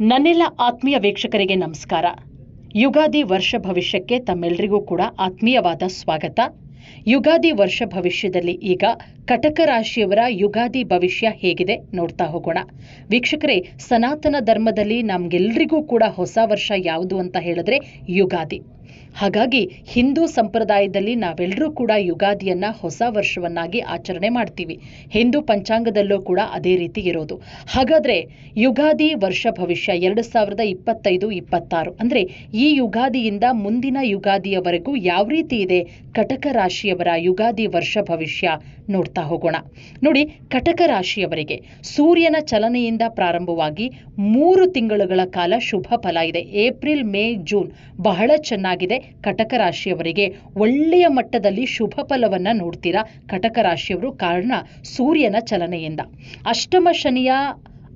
ನನ್ನೆಲ್ಲ ಆತ್ಮೀಯ ವೀಕ್ಷಕರಿಗೆ ನಮಸ್ಕಾರ. ಯುಗಾದಿ ವರ್ಷ ಭವಿಷ್ಯಕ್ಕೆ ತಮ್ಮೆಲ್ಲರಿಗೂ ಕೂಡ ಆತ್ಮೀಯವಾದ ಸ್ವಾಗತ. ಯುಗಾದಿ ವರ್ಷ ಭವಿಷ್ಯದಲ್ಲಿ ಈಗ ಕಟಕ ರಾಶಿಯವರ ಯುಗಾದಿ ಭವಿಷ್ಯ ಹೇಗಿದೆ ನೋಡ್ತಾ ಹೋಗೋಣ. ವೀಕ್ಷಕರೇ, ಸನಾತನ ಧರ್ಮದಲ್ಲಿ ನಮ್ಗೆಲ್ರಿಗೂ ಕೂಡ ಹೊಸ ವರ್ಷ ಯಾವುದು ಅಂತ ಹೇಳಿದ್ರೆ ಯುಗಾದಿ. ಹಾಗಾಗಿ ಹಿಂದೂ ಸಂಪ್ರದಾಯದಲ್ಲಿ ನಾವೆಲ್ಲರೂ ಕೂಡ ಯುಗಾದಿಯನ್ನ ಹೊಸ ವರ್ಷವನ್ನಾಗಿ ಆಚರಣೆ ಮಾಡ್ತೀವಿ. ಹಿಂದೂ ಪಂಚಾಂಗದಲ್ಲೂ ಕೂಡ ಅದೇ ರೀತಿ ಇರೋದು. ಹಾಗಾದ್ರೆ ಯುಗಾದಿ ವರ್ಷ ಭವಿಷ್ಯ ಎರಡು ಸಾವಿರದ ಇಪ್ಪತ್ತೈದು, ಇಪ್ಪತ್ತಾರು ಅಂದ್ರೆ ಈ ಯುಗಾದಿಯಿಂದ ಮುಂದಿನ ಯುಗಾದಿಯವರೆಗೂ ಯಾವ ರೀತಿ ಇದೆ? ಕಟಕ ರಾಶಿಯವರ ಯುಗಾದಿ ವರ್ಷ ಭವಿಷ್ಯ ನೋಡ್ತಾ ಹೋಗೋಣ. ನೋಡಿ, ಕಟಕ ರಾಶಿಯವರಿಗೆ ಸೂರ್ಯನ ಚಲನೆಯಿಂದ ಪ್ರಾರಂಭವಾಗಿ ಮೂರು ತಿಂಗಳುಗಳ ಕಾಲ ಶುಭ ಫಲ ಇದೆ. ಏಪ್ರಿಲ್, ಮೇ, ಜೂನ್ ಬಹಳ ಚೆನ್ನಾಗಿದೆ. ಕಟಕ ರಾಶಿಯವರಿಗೆ ಒಳ್ಳೆಯ ಮಟ್ಟದಲ್ಲಿ ಶುಭ ಫಲವನ್ನ ನೋಡ್ತೀರಾ? ಕಟಕ ರಾಶಿಯವರು ಕಾರಣ ಸೂರ್ಯನ ಚಲನೆಯಿಂದ. ಅಷ್ಟಮ ಶನಿಯ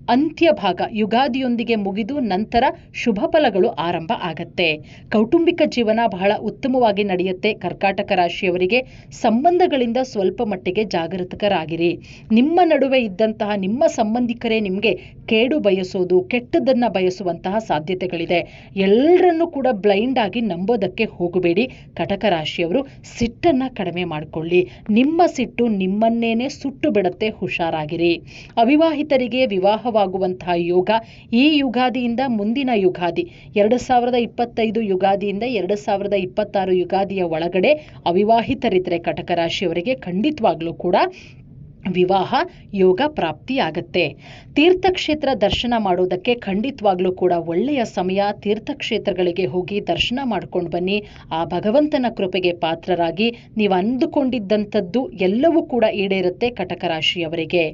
ಅಂತ್ಯ ಭಾಗ ಯುಗಾದಿಯೊಂದಿಗೆ ಮುಗಿದು ನಂತರ ಶುಭ ಫಲಗಳು ಆರಂಭ ಆಗತ್ತೆ. ಕೌಟುಂಬಿಕ ಜೀವನ ಬಹಳ ಉತ್ತಮವಾಗಿ ನಡೆಯುತ್ತೆ. ಕರ್ಕಾಟಕ ರಾಶಿಯವರಿಗೆ ಸಂಬಂಧಗಳಿಂದ ಸ್ವಲ್ಪ ಮಟ್ಟಿಗೆ ಜಾಗೃತಕರಾಗಿರಿ ನಿಮ್ಮ ನಡುವೆ ಇದ್ದಂತಹ ನಿಮ್ಮ ಸಂಬಂಧಿಕರೇ ನಿಮಗೆ ಕೇಡು ಬಯಸೋದು ಕೆಟ್ಟದನ್ನ ಬಯಸುವಂತಹ ಸಾಧ್ಯತೆಗಳಿದೆ. ಎಲ್ಲರನ್ನೂ ಕೂಡ ಬ್ಲೈಂಡ್ ಆಗಿ ನಂಬೋದಕ್ಕೆ ಹೋಗಬೇಡಿ. ಕಟಕ ರಾಶಿಯವರು ಸಿಟ್ಟನ್ನ ಕಡಿಮೆ ಮಾಡಿಕೊಳ್ಳಿ. ನಿಮ್ಮ ಸಿಟ್ಟು ನಿಮ್ಮನ್ನೇನೆ ಸುಟ್ಟು ಬಿಡತ್ತೆ. ಹುಷಾರಾಗಿರಿ. ಅವಿವಾಹಿತರಿಗೆ ವಿವಾಹವಾಗುವಂತಹ ಯೋಗ ಈ ಯುಗಾದಿಯಿಂದ ಮುಂದಿನ ಯುಗಾದಿ. ಎರಡು ಸಾವಿರದ ಇಪ್ಪತ್ತೈದು ಯುಗಾದಿಯಿಂದ ಎರಡು ಸಾವಿರದ ಇಪ್ಪತ್ತಾರು ಯುಗಾದಿಯ ಒಳಗಡೆ ಅವಿವಾಹಿತರಿದ್ದರೆ ಕಟಕ ರಾಶಿಯವರಿಗೆ ಖಂಡಿತವಾಗ್ಲೂ ಕೂಡ ವಿವಾಹ ಯೋಗ ಪ್ರಾಪ್ತಿಯಾಗತ್ತೆ. ತೀರ್ಥಕ್ಷೇತ್ರ ದರ್ಶನ ಮಾಡೋದಕ್ಕೆ ಖಂಡಿತವಾಗ್ಲೂ ಕೂಡ ಒಳ್ಳೆಯ ಸಮಯ ತೀರ್ಥಕ್ಷೇತ್ರಗಳಿಗೆ ಹೋಗಿ ದರ್ಶನ ಮಾಡ್ಕೊಂಡು ಬನ್ನಿ. ಆ ಭಗವಂತನ ಕೃಪೆಗೆ ಪಾತ್ರರಾಗಿ ನೀವು ಅಂದುಕೊಂಡಿದ್ದಂಥದ್ದು ಎಲ್ಲವೂ ಕೂಡ ಈಡೇರುತ್ತೆ ಕಟಕ ರಾಶಿಯವರಿಗೆ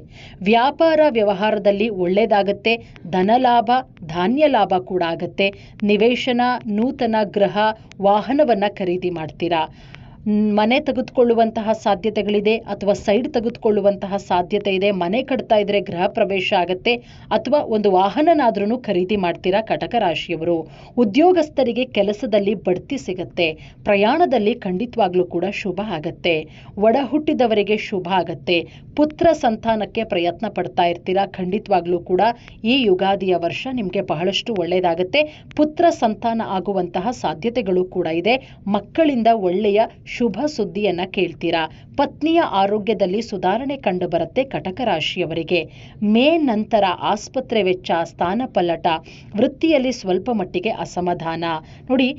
ವ್ಯಾಪಾರ ವ್ಯವಹಾರದಲ್ಲಿ ಒಳ್ಳೆಯದಾಗತ್ತೆ ಧನಲಾಭ ಧಾನ್ಯ ಲಾಭ ಕೂಡ ಆಗತ್ತೆ. ನಿವೇಶನ, ನೂತನ ಗೃಹ ವಾಹನವನ್ನ ಖರೀದಿ ಮಾಡ್ತೀರಾ? ಮನೆ ತೆಗೆದುಕೊಳ್ಳುವಂತಹ ಸಾಧ್ಯತೆಗಳಿದೆ ಅಥವಾ ಸೈಡ್ ತೆಗೆದುಕೊಳ್ಳುವಂತಹ ಸಾಧ್ಯತೆ ಇದೆ, ಮನೆ ಕಟ್ತಾ ಇದ್ರೆ ಗೃಹ ಪ್ರವೇಶ ಆಗತ್ತೆ ಅಥವಾ ಒಂದು ವಾಹನನಾದ್ರೂ ಖರೀದಿ ಮಾಡ್ತೀರಾ ಕಟಕ ರಾಶಿಯವರು? ಉದ್ಯೋಗಸ್ಥರಿಗೆ ಕೆಲಸದಲ್ಲಿ ಬಡ್ತಿ ಸಿಗತ್ತೆ, ಪ್ರಯಾಣದಲ್ಲಿ ಖಂಡಿತವಾಗ್ಲೂ ಕೂಡ ಶುಭ ಆಗತ್ತೆ, ಒಡ ಹುಟ್ಟಿದವರಿಗೆ ಶುಭ ಆಗತ್ತೆ, ಪುತ್ರ ಸಂತಾನಕ್ಕೆ ಪ್ರಯತ್ನ ಪಡ್ತಾ ಇರ್ತೀರಾ ಖಂಡಿತವಾಗ್ಲೂ ಕೂಡ ಈ ಯುಗಾದಿಯ ವರ್ಷ ನಿಮಗೆ ಬಹಳಷ್ಟು ಒಳ್ಳೆಯದಾಗತ್ತೆ ಪುತ್ರ ಸಂತಾನ ಆಗುವಂತಹ ಸಾಧ್ಯತೆಗಳು ಕೂಡ ಇದೆ, ಮಕ್ಕಳಿಂದ ಒಳ್ಳೆಯ ಶುಭ ಸುದ್ದಿಯನ್ನ ಕೇಳ್ತೀರಾ? ಪತ್ನಿಯ ಆರೋಗ್ಯದಲ್ಲಿ ಸುಧಾರಣೆ ಕಂಡು ಬರುತ್ತೆ ಕಟಕ ರಾಶಿಯವರಿಗೆ. ಮೇ ನಂತರ ಆಸ್ಪತ್ರೆ ವೆಚ್ಚ, ಸ್ಥಾನಪಲ್ಲಟ, ವೃತ್ತಿಯಲ್ಲಿ ಸ್ವಲ್ಪ ಮಟ್ಟಿಗೆ ಅಸಮಾಧಾನ. ನೋಡಿ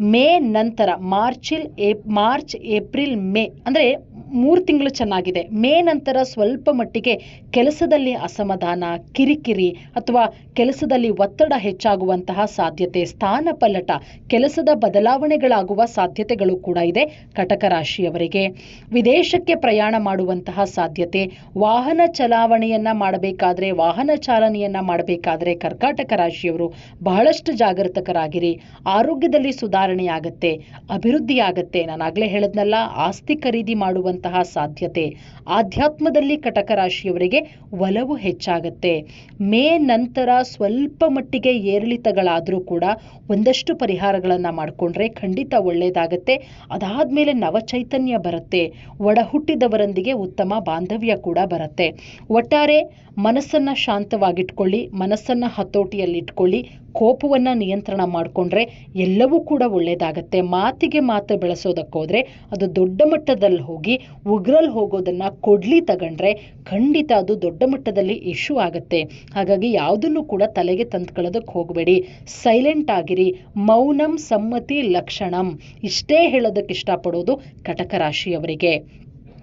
ಮೇ ನಂತರ, ಮಾರ್ಚಿಲ್ ಏ, ಮಾರ್ಚ್, ಏಪ್ರಿಲ್, ಮೇ, ಅಂದರೆ ಮೂರು ತಿಂಗಳು ಚೆನ್ನಾಗಿದೆ. ಮೇ ನಂತರ ಸ್ವಲ್ಪ ಮಟ್ಟಿಗೆ ಕೆಲಸದಲ್ಲಿ ಅಸಮಾಧಾನ, ಕಿರಿಕಿರಿ ಅಥವಾ ಕೆಲಸದಲ್ಲಿ ಒತ್ತಡ ಹೆಚ್ಚಾಗುವಂತಹ ಸಾಧ್ಯತೆ, ಸ್ಥಾನ ಪಲ್ಲಟ, ಕೆಲಸದ ಬದಲಾವಣೆಗಳಾಗುವ ಸಾಧ್ಯತೆಗಳು ಕೂಡ ಇದೆ ಕಟಕ ರಾಶಿಯವರಿಗೆ. ವಿದೇಶಕ್ಕೆ ಪ್ರಯಾಣ ಮಾಡುವಂತಹ ಸಾಧ್ಯತೆ, ವಾಹನ ಚಲಾವಣೆಯನ್ನ ಮಾಡಬೇಕಾದ್ರೆ, ವಾಹನ ಚಾಲನೆಯನ್ನ ಮಾಡಬೇಕಾದ್ರೆ ಕರ್ಕಾಟಕ ರಾಶಿಯವರು ಬಹಳಷ್ಟು ಜಾಗೃತಕರಾಗಿರಿ. ಆರೋಗ್ಯದಲ್ಲಿ ಸುಧಾರಣೆ ಆಗತ್ತೆ ಅಭಿವೃದ್ಧಿ ಆಗತ್ತೆ ನಾನು ಆಗ್ಲೇ ಹೇಳದ್ನಲ್ಲ, ಆಸ್ತಿ ಖರೀದಿ ಮಾಡುವಂತಹ ಸಾಧ್ಯತೆ. ಆಧ್ಯಾತ್ಮದಲ್ಲಿ ಕಟಕ ರಾಶಿಯವರಿಗೆ ಒಲವು ಹೆಚ್ಚಾಗತ್ತೆ. ಮೇ ನಂತರ ಸ್ವಲ್ಪ ಮಟ್ಟಿಗೆ ಏರಿಳಿತಗಳಾದರೂ ಕೂಡ ಒಂದಷ್ಟು ಪರಿಹಾರಗಳನ್ನು ಮಾಡಿಕೊಂಡ್ರೆ ಖಂಡಿತ ಒಳ್ಳೆಯದಾಗತ್ತೆ ಅದಾದ್ಮೇಲೆ ನವಚೈತನ್ಯ ಬರುತ್ತೆ. ಒಡ ಹುಟ್ಟಿದವರೊಂದಿಗೆ ಉತ್ತಮ ಬಾಂಧವ್ಯ ಕೂಡ ಬರುತ್ತೆ. ಒಟ್ಟಾರೆ ಮನಸ್ಸನ್ನ ಶಾಂತವಾಗಿಟ್ಕೊಳ್ಳಿ, ಮನಸ್ಸನ್ನ ಹತೋಟಿಯಲ್ಲಿಟ್ಕೊಳ್ಳಿ, ಕೋಪವನ್ನ ನಿಯಂತ್ರಣ ಮಾಡಿಕೊಂಡ್ರೆ ಎಲ್ಲವೂ ಕೂಡ ಒಳ್ಳೆಯದಾಗತ್ತೆ ಮಾತಿಗೆ ಮಾತು ಬೆಳೆಸೋದಕ್ಕೋದ್ರೆ ಅದು ದೊಡ್ಡ ಮಟ್ಟದಲ್ಲಿ ಹೋಗಿ ಉಗ್ರಲ್ಲಿ ಹೋಗೋದನ್ನ ಕೊಡ್ಲಿ ತಗೊಂಡ್ರೆ ಖಂಡಿತ ಅದು ದೊಡ್ಡ ಮಟ್ಟದಲ್ಲಿ ಇಶ್ಯೂ ಆಗುತ್ತೆ. ಹಾಗಾಗಿ ಯಾವುದನ್ನು ಕೂಡ ತಲೆಗೆ ತಂದ್ಕೊಳ್ಳೋದಕ್ಕೆ ಹೋಗಬೇಡಿ. ಸೈಲೆಂಟ್ ಆಗಿರಿ. ಮೌನಂ ಸಮ್ಮತಿ ಲಕ್ಷಣಂ. ಇಷ್ಟೇ ಹೇಳೋದಕ್ಕೆ ಇಷ್ಟಪಡೋದು ಕಟಕ ರಾಶಿಯವರಿಗೆ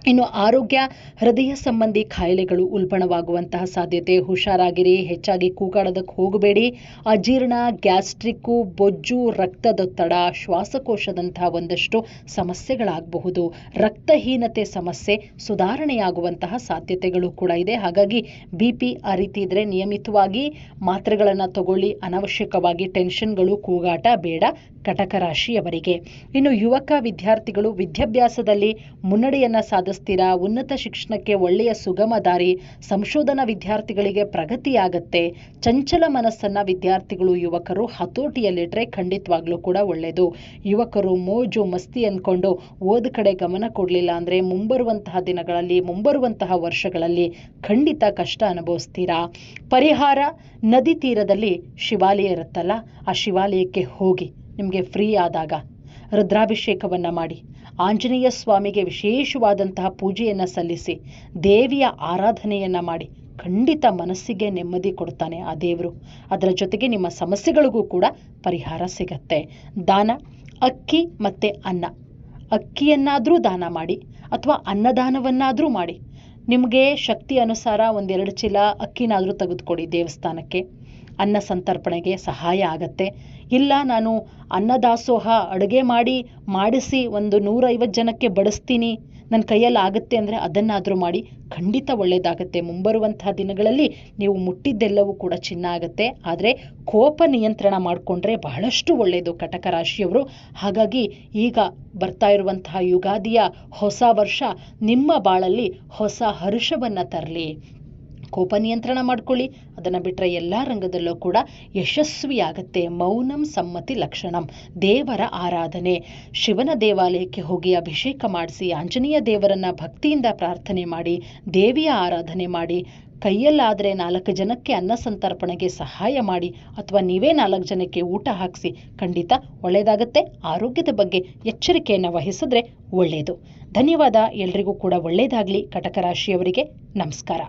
ಇನ್ನು ಆರೋಗ್ಯ, ಹೃದಯ ಸಂಬಂಧಿ ಖಾಯಿಲೆಗಳು ಉಲ್ಬಣವಾಗುವಂತಹ ಸಾಧ್ಯತೆ ಹುಷಾರಾಗಿರಿ, ಹೆಚ್ಚಾಗಿ ಕೂಗಾಡೋದಕ್ಕೆ ಹೋಗಬೇಡಿ. ಅಜೀರ್ಣ, ಗ್ಯಾಸ್ಟ್ರಿಕ್ಕು, ಬೊಜ್ಜು ರಕ್ತದೊತ್ತಡ ಶ್ವಾಸಕೋಶದಂತಹ ಒಂದಷ್ಟು ಸಮಸ್ಯೆಗಳಾಗಬಹುದು. ರಕ್ತಹೀನತೆ ಸಮಸ್ಯೆ ಸುಧಾರಣೆಯಾಗುವಂತಹ ಸಾಧ್ಯತೆಗಳು ಕೂಡ ಇದೆ. ಹಾಗಾಗಿ ಬಿ ಪಿ ಆ ರೀತಿ ಇದ್ರೆ ನಿಯಮಿತವಾಗಿ ಮಾತ್ರೆಗಳನ್ನು ತಗೊಳ್ಳಿ. ಅನವಶ್ಯಕವಾಗಿ ಟೆನ್ಷನ್ಗಳು, ಕೂಗಾಟ ಬೇಡ ಕಟಕ ರಾಶಿಯವರಿಗೆ ಇನ್ನು ಯುವಕ ವಿದ್ಯಾರ್ಥಿಗಳು ವಿದ್ಯಾಭ್ಯಾಸದಲ್ಲಿ ಮುನ್ನಡೆಯನ್ನ ಸಾಧಿಸ ಸಾಧಿಸ್ತೀರಾ ಉನ್ನತ ಶಿಕ್ಷಣಕ್ಕೆ ಒಳ್ಳೆಯ ಸುಗಮ ದಾರಿ ಸಂಶೋಧನಾ ವಿದ್ಯಾರ್ಥಿಗಳಿಗೆ ಪ್ರಗತಿಯಾಗತ್ತೆ. ಚಂಚಲ ಮನಸ್ಸನ್ನ ವಿದ್ಯಾರ್ಥಿಗಳು, ಯುವಕರು ಹತೋಟಿಯಲ್ಲಿಟ್ಟರೆ ಖಂಡಿತವಾಗ್ಲೂ ಕೂಡ ಒಳ್ಳೆಯದು. ಯುವಕರು ಮೋಜು ಮಸ್ತಿ ಅಂದ್ಕೊಂಡು ಓದ್ ಕಡೆ ಗಮನ ಕೊಡಲಿಲ್ಲ ಅಂದರೆ ಮುಂಬರುವಂತಹ ದಿನಗಳಲ್ಲಿ, ಮುಂಬರುವಂತಹ ವರ್ಷಗಳಲ್ಲಿ ಖಂಡಿತ ಕಷ್ಟ ಅನುಭವಿಸ್ತೀರಾ. ಪರಿಹಾರ ನದಿ ತೀರದಲ್ಲಿ ಶಿವಾಲಯ ಇರುತ್ತಲ್ಲ, ಆ ಶಿವಾಲಯಕ್ಕೆ ಹೋಗಿ ನಿಮಗೆ ಫ್ರೀ ಆದಾಗ ರುದ್ರಾಭಿಷೇಕವನ್ನು ಮಾಡಿ. ಆಂಜನೇಯ ಸ್ವಾಮಿಗೆ ವಿಶೇಷವಾದಂತಹ ಪೂಜೆಯನ್ನು ಸಲ್ಲಿಸಿ, ದೇವಿಯ ಆರಾಧನೆಯನ್ನು ಮಾಡಿ, ಖಂಡಿತ ಮನಸ್ಸಿಗೆ ನೆಮ್ಮದಿ ಕೊಡ್ತಾನೆ ಆ ದೇವರು. ಅದರ ಜೊತೆಗೆ ನಿಮ್ಮ ಸಮಸ್ಯೆಗಳಿಗೂ ಕೂಡ ಪರಿಹಾರ ಸಿಗತ್ತೆ. ದಾನ, ಅಕ್ಕಿ ಮತ್ತು ಅನ್ನ. ಅಕ್ಕಿಯನ್ನಾದರೂ ದಾನ ಮಾಡಿ, ಅಥವಾ ಅನ್ನದಾನವನ್ನಾದರೂ ಮಾಡಿ. ನಿಮಗೆ ಶಕ್ತಿ ಅನುಸಾರ ಒಂದೆರಡು ಚೀಲ ಅಕ್ಕಿನಾದರೂ ತೆಗೆದುಕೊಡಿ ದೇವಸ್ಥಾನಕ್ಕೆ. ಅನ್ನ ಸಂತರ್ಪಣೆಗೆ ಸಹಾಯ ಆಗತ್ತೆ. ಇಲ್ಲ, ನಾನು ಅನ್ನದಾಸೋಹ ಅಡುಗೆ ಮಾಡಿ, ಮಾಡಿಸಿ ಒಂದು ನೂರೈವತ್ತು ಜನಕ್ಕೆ ಬಡಿಸ್ತೀನಿ. ನನ್ನ ಕೈಯಲ್ಲಿ ಆಗುತ್ತೆ ಅಂದರೆ ಅದನ್ನಾದರೂ ಮಾಡಿ, ಖಂಡಿತ ಒಳ್ಳೆಯದಾಗತ್ತೆ ಮುಂಬರುವಂತಹ ದಿನಗಳಲ್ಲಿ ನೀವು ಮುಟ್ಟಿದ್ದೆಲ್ಲವೂ ಕೂಡ ಚಿನ್ನ ಆಗುತ್ತೆ. ಆದರೆ ಕೋಪ ನಿಯಂತ್ರಣ ಮಾಡಿಕೊಂಡ್ರೆ ಬಹಳಷ್ಟು ಒಳ್ಳೆಯದು ಕಟಕ ರಾಶಿಯವರು. ಹಾಗಾಗಿ ಈಗ ಬರ್ತಾ ಇರುವಂತಹ ಯುಗಾದಿಯ ಹೊಸ ವರ್ಷ ನಿಮ್ಮ ಬಾಳಲ್ಲಿ ಹೊಸ ಹರ್ಷವನ್ನು ತರಲಿ. ಕೋಪ ನಿಯಂತ್ರಣ ಮಾಡ್ಕೊಳ್ಳಿ. ಅದನ್ನು ಬಿಟ್ಟರೆ ಎಲ್ಲ ರಂಗದಲ್ಲೂ ಕೂಡ ಯಶಸ್ವಿಯಾಗತ್ತೆ. ಮೌನಂ ಸಮ್ಮತಿ ಲಕ್ಷಣಂ. ದೇವರ ಆರಾಧನೆ. ಶಿವನ ದೇವಾಲಯಕ್ಕೆ ಹೋಗಿ ಅಭಿಷೇಕ ಮಾಡಿಸಿ, ಆಂಜನೇಯ ದೇವರನ್ನ ಭಕ್ತಿಯಿಂದ ಪ್ರಾರ್ಥನೆ ಮಾಡಿ, ದೇವಿಯ ಆರಾಧನೆ ಮಾಡಿ, ಕೈಯಲ್ಲಾದರೆ ನಾಲ್ಕು ಜನಕ್ಕೆ ಅನ್ನ ಸಂತರ್ಪಣೆಗೆ ಸಹಾಯ ಮಾಡಿ, ಅಥವಾ ನೀವೇ ನಾಲ್ಕು ಜನಕ್ಕೆ ಊಟ ಹಾಕಿಸಿ, ಖಂಡಿತ ಒಳ್ಳೆಯದಾಗತ್ತೆ ಆರೋಗ್ಯದ ಬಗ್ಗೆ ಎಚ್ಚರಿಕೆಯನ್ನು ವಹಿಸಿದ್ರೆ ಒಳ್ಳೆಯದು ಧನ್ಯವಾದ. ಎಲ್ರಿಗೂ ಕೂಡ ಒಳ್ಳೆಯದಾಗಲಿ ಕಟಕ ರಾಶಿಯವರಿಗೆ ನಮಸ್ಕಾರ.